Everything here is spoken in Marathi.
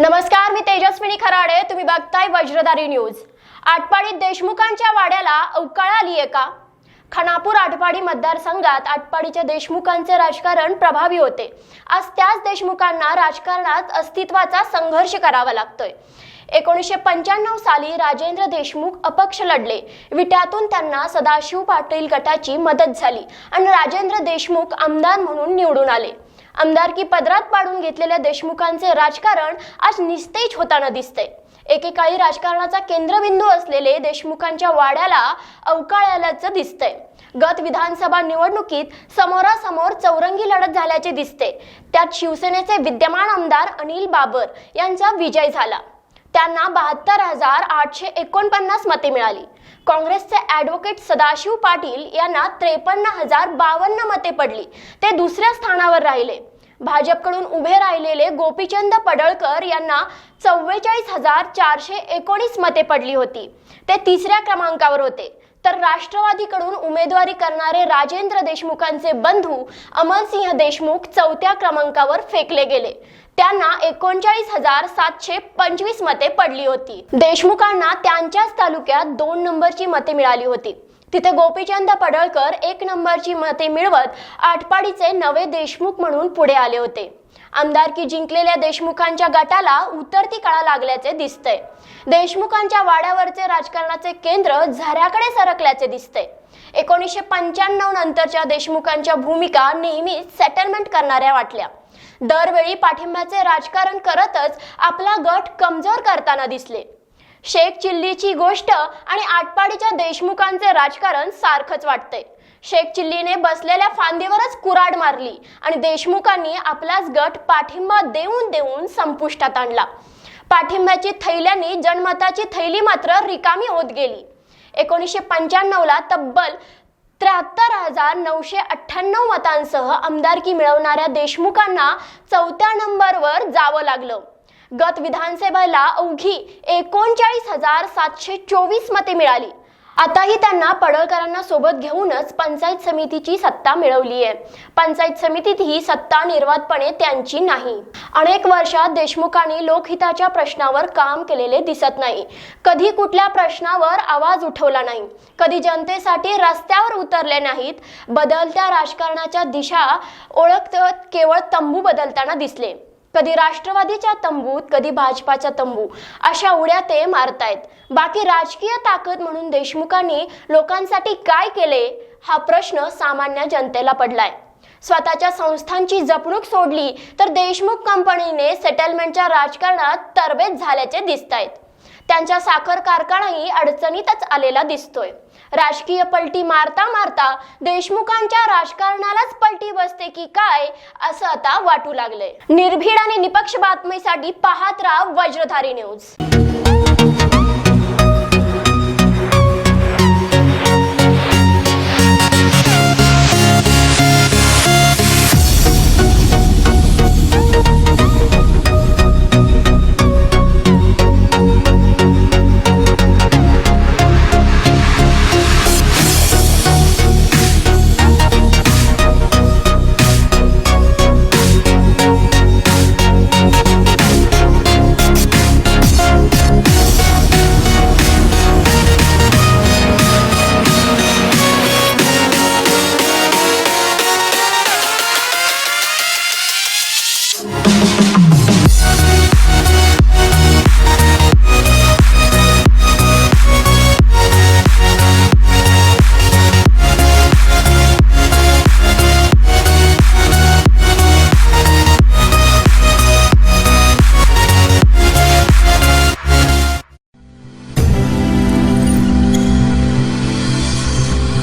नमस्कार मी तेजस्विनी खराडे. तुम्ही बघताय वज्रधारी न्यूज. आटपाडीत देशमुखांच्या वाड्याला अवकाळ आली आहे का? खानापूर आटपाडी मतदारसंघात आटपाडीच्या देशमुखांचे राजकारण प्रभावी होते. आज त्याच देशमुखांना राजकारणात अस्तित्वाचा संघर्ष करावा लागतोय. एकोणीसशे पंच्याण्णव साली राजेंद्र देशमुख अपक्ष लढले. विट्यातून त्यांना सदाशिव पाटील गटाची मदत झाली आणि राजेंद्र देशमुख आमदार म्हणून निवडून आले. आमदारकी पदरात पाडून घेतलेल्या देशमुखांचे राजकारण आज निस्तेज होताना दिसते एकेकाळी राजकारणाचा केंद्रबिंदू असलेले देशमुखांच्या वाड्याला अवकाळ आल्याचं दिसतंय. गत विधानसभा निवडणुकीत समोरासमोर चौरंगी लढत झाल्याचे दिसते त्यात शिवसेनेचे विद्यमान आमदार अनिल बाबर यांचा विजय झाला. त्यांना बहात्तर हजार आठशे एकोणपन्नास मते मिळाली. काँग्रेसचे ॲडव्होकेट सदाशिव पाटील यांना त्रेपन्न हजार बावन्न मते पडली. ते दुसऱ्या स्थानावर राहिले. भाजपकडून उभे राहिलेले गोपीचंद पडळकर यांना चव्वेचाळीस हजार चारशे एकोणीस मते पडली होती. ते तिसऱ्या क्रमांकावर होते. तर राष्ट्रवादीकडून उमेदवारी करणारे राजेंद्र देशमुखांचे बंधू अमरसिंह देशमुख चौथ्या क्रमांकावर फेकले गेले. त्यांना एकोणचाळीस हजार सातशे पंचवीस मते पडली होती. देशमुखांना त्यांच्याच तालुक्यात दोन नंबरची मते मिळाली होती. तिथे गोपीचंद पडळकर एक नंबरची मते मिळवत आटपाडीचे नवे देशमुख म्हणून पुढे आले होते. आमदारकी जिंकलेल्या देशमुखांच्या गटाला उतरती काळा लागल्याचे दिसतंय देशमुखांच्या वाड्यावरचे राजकारणाचे केंद्र झऱ्याकडे सरकल्याचे दिसते. एकोणीसशे पंच्याण्णव नंतरच्या देशमुखांच्या भूमिका नेहमीच सेटलमेंट करणाऱ्या वाटल्या. दरवेळी पाठिंब्याचे राजकारण करतच आपला गट कमजोर करताना दिसले. शेख चिल्लीची गोष्ट आणि आटपाडीच्या देशमुखांचे राजकारण सारखंच वाटतंय शेख चिल्लीने बसलेल्या फांदीवरच कुराड मारली आणि देशमुखांनी आपलाच गट पाठिंबा देऊन देऊन संपुष्टात आणला. पाठिंब्याची थैल्याने जनमताची थैली मात्र रिकामी होत गेली. एकोणीसशे पंच्याण्णवला तब्बल त्र्याहत्तर हजार नऊशे अठ्ठ्याण्णव मतांसह आमदारकी मिळवणाऱ्या देशमुखांना चौथ्या नंबरवर जावं लागलं. गत विधानसभेला अवघी एकोणचाळीस हजार सातशे चोवीस मते मिळाली. आताही त्यांना पडळकरांना सोबत घेऊनच पंचायत समितीची सत्ता मिळवली आहे. पंचायत समितीत ही सत्ता निर्वातपणे त्यांची नाही. अनेक वर्षात देशमुखांनी लोकहिताच्या प्रश्नावर काम केलेले दिसत नाही. कधी कुठल्या प्रश्नावर आवाज उठवला नाही. कधी जनतेसाठी रस्त्यावर उतरले नाहीत. बदलत्या राजकारणाच्या दिशा ओळखत केवळ तंबू बदलताना दिसले. कधी राष्ट्रवादीच्या तंबूत कधी भाजपाच्या तंबू अशा उड्या ते मारतायत. बाकी राजकीय ताकद म्हणून देशमुखांनी लोकांसाठी काय केले हा प्रश्न सामान्य जनतेला पडलाय. स्वतःच्या संस्थांची जपणूक सोडली तर देशमुख कंपनीने सेटलमेंटच्या राजकारणात तरबेज झाल्याचे दिसत आहेत त्यांच्या साखर कारखानाही अडचणीतच आलेला दिसतोय. राजकीय पलटी मारता मारता देशमुखांच्या राजकारणालाच पलटी बसते की काय असं आता वाटू लागलंय. निर्भीड आणि निपक्ष बातमीसाठी पाहत राहा वज्रधारी न्यूज.